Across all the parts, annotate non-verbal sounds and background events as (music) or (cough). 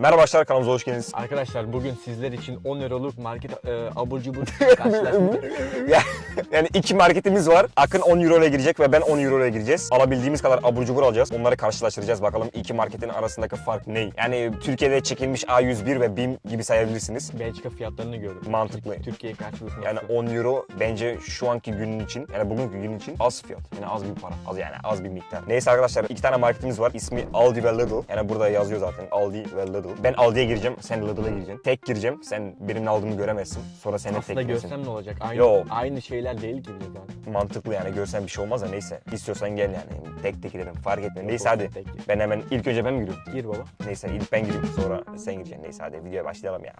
Merhaba arkadaşlar kanalımıza hoş geldiniz. Arkadaşlar bugün sizler için 10 euroluk market e, abur cubur (laughs) karşılaştık. Yani iki marketimiz var. Akın 10 euro ile girecek ve ben 10 euro ile gireceğiz. Alabildiğimiz kadar abur cubur alacağız. Onları karşılaştıracağız. Bakalım iki marketin arasındaki fark ne? Yani Türkiye'de çekilmiş A101 ve BİM gibi sayabilirsiniz. Belçika fiyatlarını gördüm. Mantıklı. Türk- Türkiye karşılığı Yani nasıl? 10 euro bence şu anki günün için, yani bugünkü gün için az fiyat. Yani az bir para. Az yani az bir miktar. Neyse arkadaşlar iki tane marketimiz var. İsmi Aldi ve Lidl. Yani burada yazıyor zaten Aldi ve Lidl. Ben Aldi'ye gireceğim, sen Lidl'a gireceksin. Tek gireceğim. Sen benim ne aldığımı göremezsin. Sonra sen tek Aslında girersin. görsem ne olacak? Aynı, Yo. aynı şeyler değil ki bir de zaten. mantıklı yani görsen bir şey olmaz da neyse. İstiyorsan gel yani. Tek tek girelim fark etmiyor. Neyse hadi. tek gir. Ben hemen ilk önce ben mi giriyorum? Gir baba. Neyse ilk ben gireyim sonra sen gireceksin. Neyse hadi videoya başlayalım ya.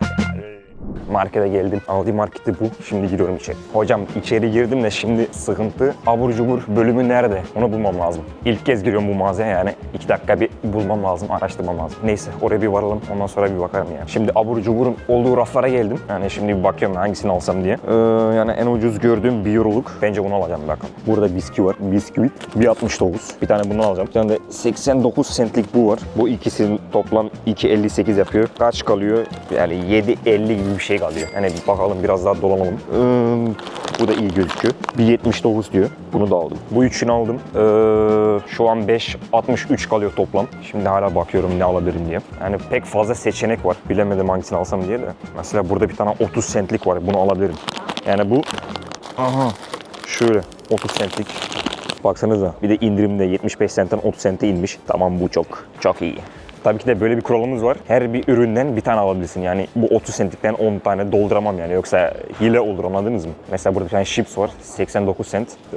Markete geldim. Aldi marketi bu. Şimdi giriyorum içeri. Hocam içeri girdim de şimdi sıkıntı. Abur cubur bölümü nerede? Onu bulmam lazım. İlk kez giriyorum bu mağazaya yani. iki dakika bir bulmam lazım, araştırmam lazım. Neyse oraya bir varalım ondan sonra bir bakarım yani. Şimdi abur cuburun olduğu raflara geldim. Yani şimdi bir bakıyorum hangisini alsam diye. Ee, yani en ucuz gördüğüm bir euroluk. Bence bunu alacağım bakalım. Burada bisküvi var. Bisküvit 1.69. Bir tane bunu alacağım. Bir tane de 89 centlik bu var. Bu ikisinin toplam 2.58 yapıyor. Kaç kalıyor? Yani 7.50 gibi bir şey kalıyor. Yani bakalım biraz daha dolanalım. Ee, bu da iyi gözüküyor. 1.79 diyor. Bunu da aldım. Bu üçünü aldım. Ee, şu an 5.63 kalıyor toplam. Şimdi hala bakıyorum ne alabilirim diye. Yani pek fazla seçenek var. Bilemedim hangisini alsam diye de. Mesela burada bir tane 30 centlik var. Bunu alabilirim. Yani bu Aha. Şöyle 30 centlik. Baksanıza bir de indirimde 75 centten 30 cente inmiş. Tamam bu çok çok iyi. Tabii ki de böyle bir kuralımız var. Her bir üründen bir tane alabilirsin. Yani bu 30 centlikten 10 tane dolduramam yani. Yoksa hile olur anladınız mı? Mesela burada bir tane chips var. 89 cent. Ee,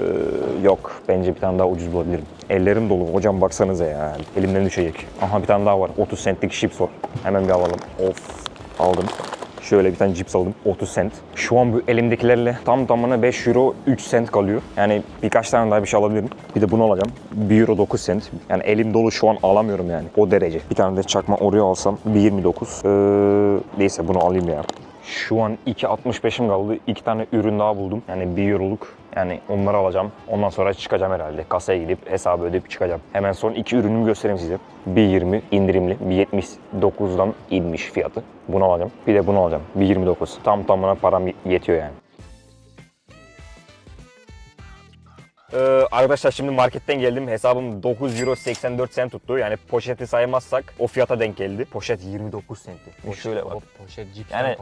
yok. Bence bir tane daha ucuz bulabilirim. Ellerim dolu. Hocam baksanıza ya. Elimden düşecek. Aha bir tane daha var. 30 centlik chips var. Hemen bir alalım. Of. Aldım. Şöyle bir tane cips aldım 30 cent. Şu an bu elimdekilerle tam tamına 5 euro 3 cent kalıyor. Yani birkaç tane daha bir şey alabilirim. Bir de bunu alacağım. 1 euro 9 cent. Yani elim dolu şu an alamıyorum yani. O derece. Bir tane de çakma Oreo alsam 1.29. Ee, neyse bunu alayım ya. Şu an 2.65'im kaldı. İki tane ürün daha buldum. Yani 1 euroluk. Yani onları alacağım. Ondan sonra çıkacağım herhalde. Kasaya gidip hesabı ödeyip çıkacağım. Hemen son iki ürünümü göstereyim size. 1.20 indirimli. 1.79'dan inmiş fiyatı. Bunu alacağım. Bir de bunu alacağım. 1.29. Tam tamına param yetiyor yani. Ee, arkadaşlar şimdi marketten geldim. Hesabım 9 euro 84 cent tuttu. Yani poşeti saymazsak o fiyata denk geldi. Poşet 29 centi. Bir şöyle bak. O poşet cips Yani-.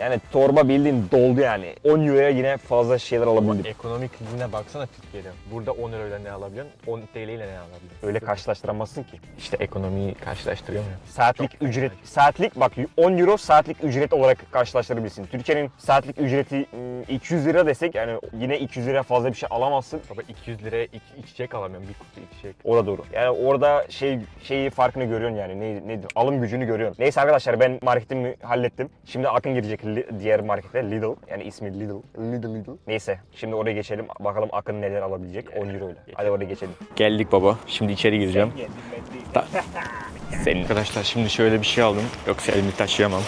Yani torba bildiğin doldu yani. 10 euroya yine fazla şeyler alabildim. Ekonomik krizine baksana Türkiye'de. Burada 10 euroyla ne alabiliyorsun? 10 TL ile ne alabiliyorsun? Öyle karşılaştıramazsın ki. İşte ekonomiyi karşılaştırıyor mu? Saatlik Çok ücret, saatlik bak 10 euro saatlik ücret olarak karşılaştırabilirsin. Türkiye'nin saatlik ücreti ım, 200 lira desek yani yine 200 lira fazla bir şey alamazsın. Baba 200 liraya iki içecek alamıyorum. Bir kutu içecek. O da doğru. Yani orada şey şeyi farkını görüyorsun yani. Ne, nedir? Alım gücünü görüyorsun. Neyse arkadaşlar ben marketimi hallettim. Şimdi Akın girecek diğer markete Lidl. Yani ismi Lidl. Lidl Lidl. Neyse şimdi oraya geçelim. Bakalım Akın neler alabilecek 10 euro ile. Hadi oraya geçelim. Geldik baba. Şimdi içeri gireceğim. Senin. Arkadaşlar şimdi şöyle bir şey aldım. Yoksa elimi taşıyamam.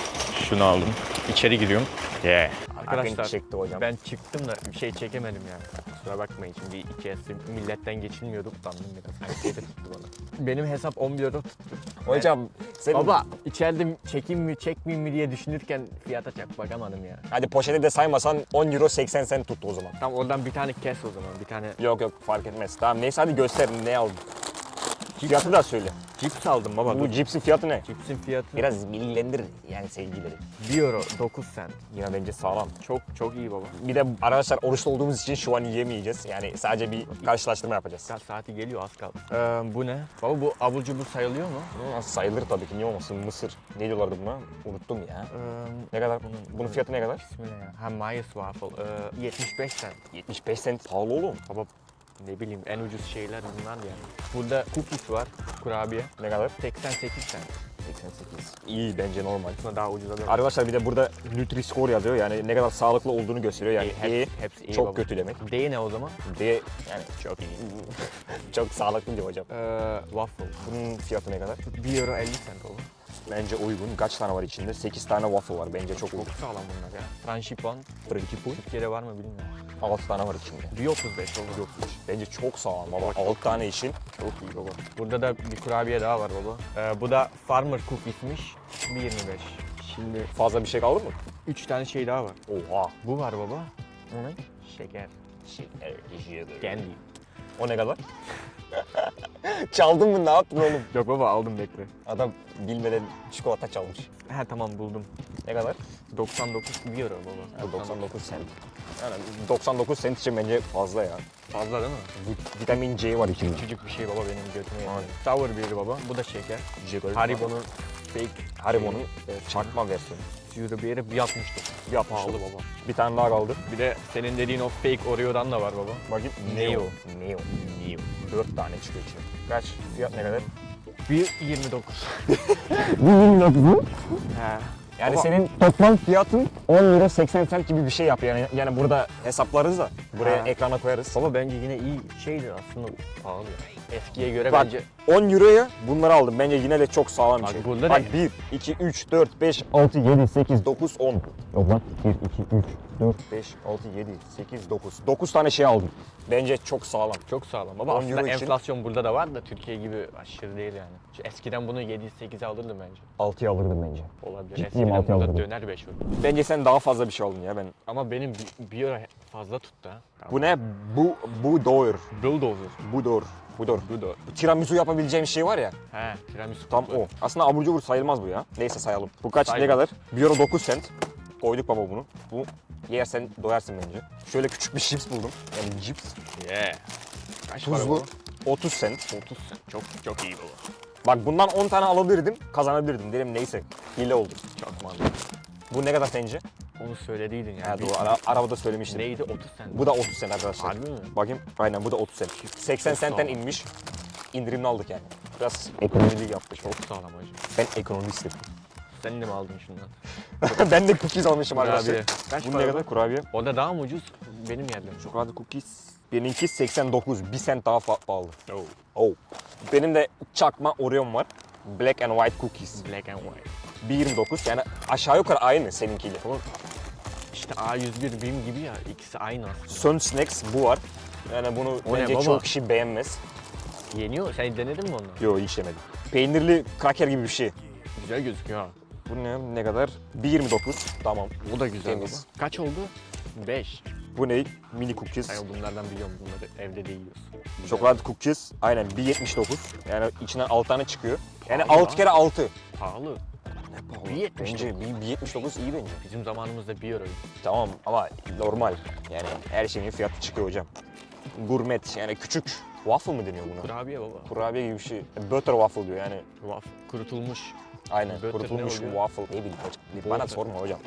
Şunu aldım. İçeri giriyorum. Yeah. Arkadaşlar Akın çekti hocam. ben çıktım da bir şey çekemedim yani. Kusura bakmayın şimdi içerisi milletten geçilmiyorduk. Utandım biraz. Her şeyde tuttu bana. Benim hesap 11 euro tuttu. Hocam senin... Baba içeride çekeyim mi çekmeyeyim mi diye düşünürken fiyata çak bakamadım ya. Hadi poşeti de saymasan 10 euro 80 cent tuttu o zaman. Tam oradan bir tane kes o zaman. Bir tane Yok yok fark etmez. Tamam neyse hadi göster ne aldın. Fiyatı da söyle. cips aldım baba. Bu cipsin fiyatı ne? Cipsin fiyatı Biraz bilgilendir yani sevgileri. 1 euro 9 cent. Yine bence sağlam. Çok çok iyi baba. Bir de arkadaşlar oruçlu olduğumuz için şu an yiyemeyeceğiz. Yani sadece bir karşılaştırma yapacağız. Saat saati geliyor az kaldı. Ee, bu ne? Baba bu abur cubur sayılıyor mu? Hı, sayılır tabii ki niye olmasın mısır. Ne diyorlardı buna? Unuttum ya. Ee, Ne kadar bunun, bunun fiyatı ne kadar? ismi ne ya? Ha Maya Waffle. Ee, 75 cent. 75 cent. Pahalı oğlum. Baba ne bileyim en ucuz şeyler bunlar yani. Burada cookies var, kurabiye. Ne kadar? 88 cent. 88. İyi bence normal. Buna daha ucuza da Arkadaşlar bir de burada Nutri-Score yazıyor. Yani ne kadar sağlıklı olduğunu gösteriyor. Yani İyi, iyi, hepsi- iyi çok baba. kötü demek. D ne o zaman? D yani çok iyi. (laughs) çok sağlıklı diyor hocam. Ee, waffle. Bunun fiyatı ne kadar? 1 euro 50 cent olur. Bence uygun. Kaç tane var içinde? 8 tane waffle var. Bence çok uygun. Çok sağlam bunlar ya. Franchipon. Principal. Türkiye'de var mı bilmiyorum. 6 tane var içinde. Bir 35 olur. Yok Bence çok sağlam baba. Baba, çok 6 tane için çok iyi baba. Burada da bir kurabiye daha var baba. Ee, bu da Farmer Cookies'miş. 1.25. Şimdi Fazla bir şey kaldı mı? 3 tane şey daha var. Oha. Bu var baba. O ne? Şeker. Candy. O ne kadar? (laughs) Çaldın mı ne yaptın oğlum? Yok baba aldım bekle. Adam bilmeden çikolata çalmış. He tamam buldum. Ne kadar? 99 bir euro baba. Bu 99 sent. Yani 99 sent için bence fazla ya. Fazla değil mi? Bu vitamin C var içinde. Küçücük bir şey baba benim götüme yetti. Sour bir baba. Bu da şeker. Haribo'nun fake Haribo'nun e, çakma versiyonu. Euro bir yere bir yapmıştı. Bir yapmıştı. Pahalı baba. Bir tane daha kaldı. Bir de senin dediğin o fake Oreo'dan da var baba. Bakayım. Neo. Neo. Neo. 4 tane çıkıyor içinde. Kaç? Fiyat ne kadar? 1.29. Bu 29 He. Yani Baba- senin toplam fiyatın 10 lira 80 cent gibi bir şey yapıyor. Yani, yani burada hesaplarız da buraya Ha. ekrana koyarız. Baba bence yine iyi şeydi aslında pahalı. ya. Eskiye göre Bak, bence 10 euroya bunları aldım. Bence yine de çok sağlam bir Bak şey. burada Bak ne? 1, 2, 3, 4, 5, 6, 7, 8, 9, 10. Yok lan 1, 2, 3, 4, 5, 6, 7, 8, 9. 9 tane şey aldım. Bence çok sağlam. çok sağlam. Baba 10 aslında euro için- enflasyon burada da var da Türkiye gibi aşırı değil yani. Şu eskiden bunu 7-8'e alırdım bence. 6'ya alırdım bence. Olabilir. Ciddiyim, eskiden altıya burada alırdım. döner 5 euro. Bence sen daha fazla bir şey aldın ya ben. Ama benim bir, bir euro fazla tuttu ha. Bu ne? Bu, bu doğru. Bulldozer. Bu doğru. Bu doğru. Bu. Bu tiramisu yapabileceğim şey var ya. He, tiramisu. Tam o. Aslında abur cubur sayılmaz bu ya. Neyse sayalım. Bu kaç Sayma. ne kadar? 1 euro 9 cent. Koyduk baba bunu. Bu yersen doyarsın bence. Şöyle küçük bir chips buldum. Yani cips. Yeah. Kaç para Tuzlu. bu? 30 cent. 30 sen. Çok çok iyi baba. Bak bundan 10 tane alabilirdim. Kazanabilirdim. Dedim neyse. Hile oldu. Çok mantıklı. Bu ne kadar sence? Onu söylediydin yani. Bir- doğru. Ara, arabada söylemiştim. Neydi 30 sen? Bu da 30 cent arkadaşlar. Harbi mi? Bakayım. Aynen bu da 30 cent. 80 Çok centten sağlam. inmiş. İndirimli aldık yani. Biraz ekonomilik yaptık. Çok sağlam hacı. Ben ekonomistim. Sen de mi aldın şundan? (laughs) ben de cookies almışım arkadaşlar. Kurabiye. Kaç Bu ne kadar kurabiye? O da daha mı ucuz? Benim yerden. Çikolata cookies. Benimki 89. 1 cent daha fa- pahalı. Oh. Oh. Benim de çakma Oreo'm var. Black and white cookies. Black and white. 1.29 yani aşağı yukarı aynı seninkiyle. İşte A101 BİM gibi ya. ikisi aynı aslında. Sun Snacks bu var. Yani bunu O ne bence baba? çok kişi beğenmez. Yeniyor. Sen denedin mi onu? Yo hiç yemedim. Peynirli kraker gibi bir şey. Güzel gözüküyor ha. Bu ne? Ne kadar? 1.29. Tamam. O da güzel Temiz. baba. Kaç oldu? 5. Bu ne? Mini cookies. Sen bunlardan biliyorum bunları evde de yiyorsun. Çokolata cookies. Aynen 1.79. Yani içinden 6 tane çıkıyor. Yani Pahalı 6 ya. kere 6. Pahalı. Ne pahalı? 1.79. Bence 1.79 iyi bence. Bizim zamanımızda 1 euroydu. Tamam ama normal. Yani her şeyin fiyatı çıkıyor hocam. Gurmet yani küçük waffle mı deniyor buna? Kurabiye baba. Kurabiye gibi bir şey. Butter waffle diyor yani. Waffle. Kurutulmuş. Aynen. Butter Kurutulmuş ne waffle. Ne bileyim hocam. Bana sorma hocam.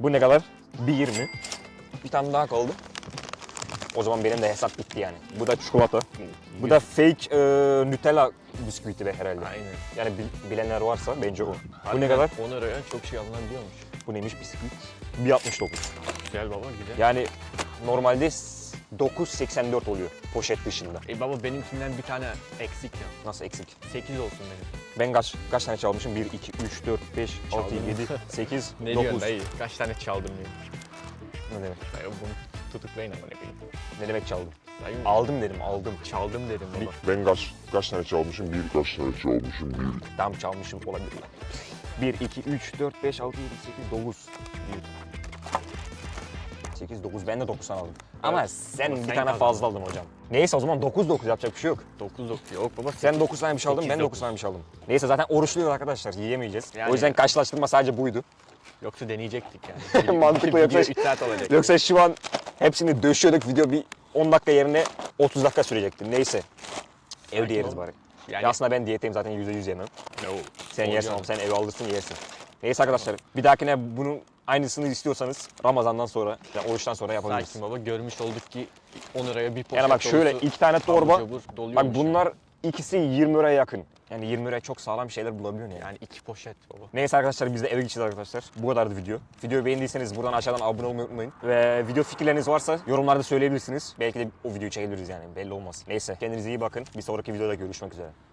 Bu ne kadar? 1.20. Bir tane daha kaldı. O zaman benim de hesap bitti yani. Bu da çikolata. Bu da fake e, Nutella bisküviti be herhalde. Aynen. Yani bil- bilenler varsa bence o. Bu ne kadar? 10 euroya çok şey alınabiliyormuş. Bu neymiş bisküvit? 1.69. Güzel baba güzel. Yani normalde 9.84 oluyor poşet dışında. E baba benimkinden bir tane eksik ya. Nasıl eksik? 8 olsun benim. Ben kaç kaç tane çalmışım? 1, 2, 3, 4, 5, 6, Çaldın mı? 7, 8, Ne 9. diyorsun dayı? Kaç tane çaldım diyor. Ne demek? Dayı bunu tutuklayın ama ne koyayım. Ne demek çaldım? Aldım dedim, aldım. Çaldım dedim baba. Ben kaç, kaç tane çalmışım? Bir kaç tane çalmışım? Bir. Tam çalmışım olabilir. 1, 2, 3, 4, 5, 6, 7, 8, 9. 8, 9. Ben de 9 tane aldım. Ama sen Ama bir sen tane kazandın. fazla aldın hocam. Neyse o zaman 9, 9 yapacak bir şey yok. 9 9 yok baba. Sen 9 tane bir şey aldın, ben 9 dokuz. tane bir şey aldım. Neyse zaten oruçluyuz arkadaşlar, yiyemeyeceğiz. Yani- O yüzden karşılaştırma sadece buydu. Yoksa deneyecektik yani. (laughs) Mantıklı 3 saat olacak. Yoksa şu an hepsini döşüyorduk, video bir 10 dakika yerine 30 dakika sürecekti. Neyse. Evde yeriz bari. Yani Ya aslında ben diyetteyim zaten %100 yemem. no. Sen Olacak. yersin oğlum, sen eve alırsın yersin. Neyse arkadaşlar, bir dahakine bunun aynısını istiyorsanız Ramazan'dan sonra, yani oruçtan sonra yapabiliriz. Sakin baba görmüş olduk ki 10 liraya bir poşet Yani bak şöyle iki tane torba, bak bunlar ikisi 20 liraya yakın. Yani 20 liraya çok sağlam şeyler bulabiliyorsun yani. Yani iki poşet baba. Neyse arkadaşlar biz de eve gideceğiz arkadaşlar. Bu kadardı video. Videoyu beğendiyseniz buradan aşağıdan abone olmayı unutmayın. Ve video fikirleriniz varsa yorumlarda söyleyebilirsiniz. Belki de o videoyu çekebiliriz yani belli olmaz. Neyse kendinize iyi bakın. Bir sonraki videoda görüşmek üzere.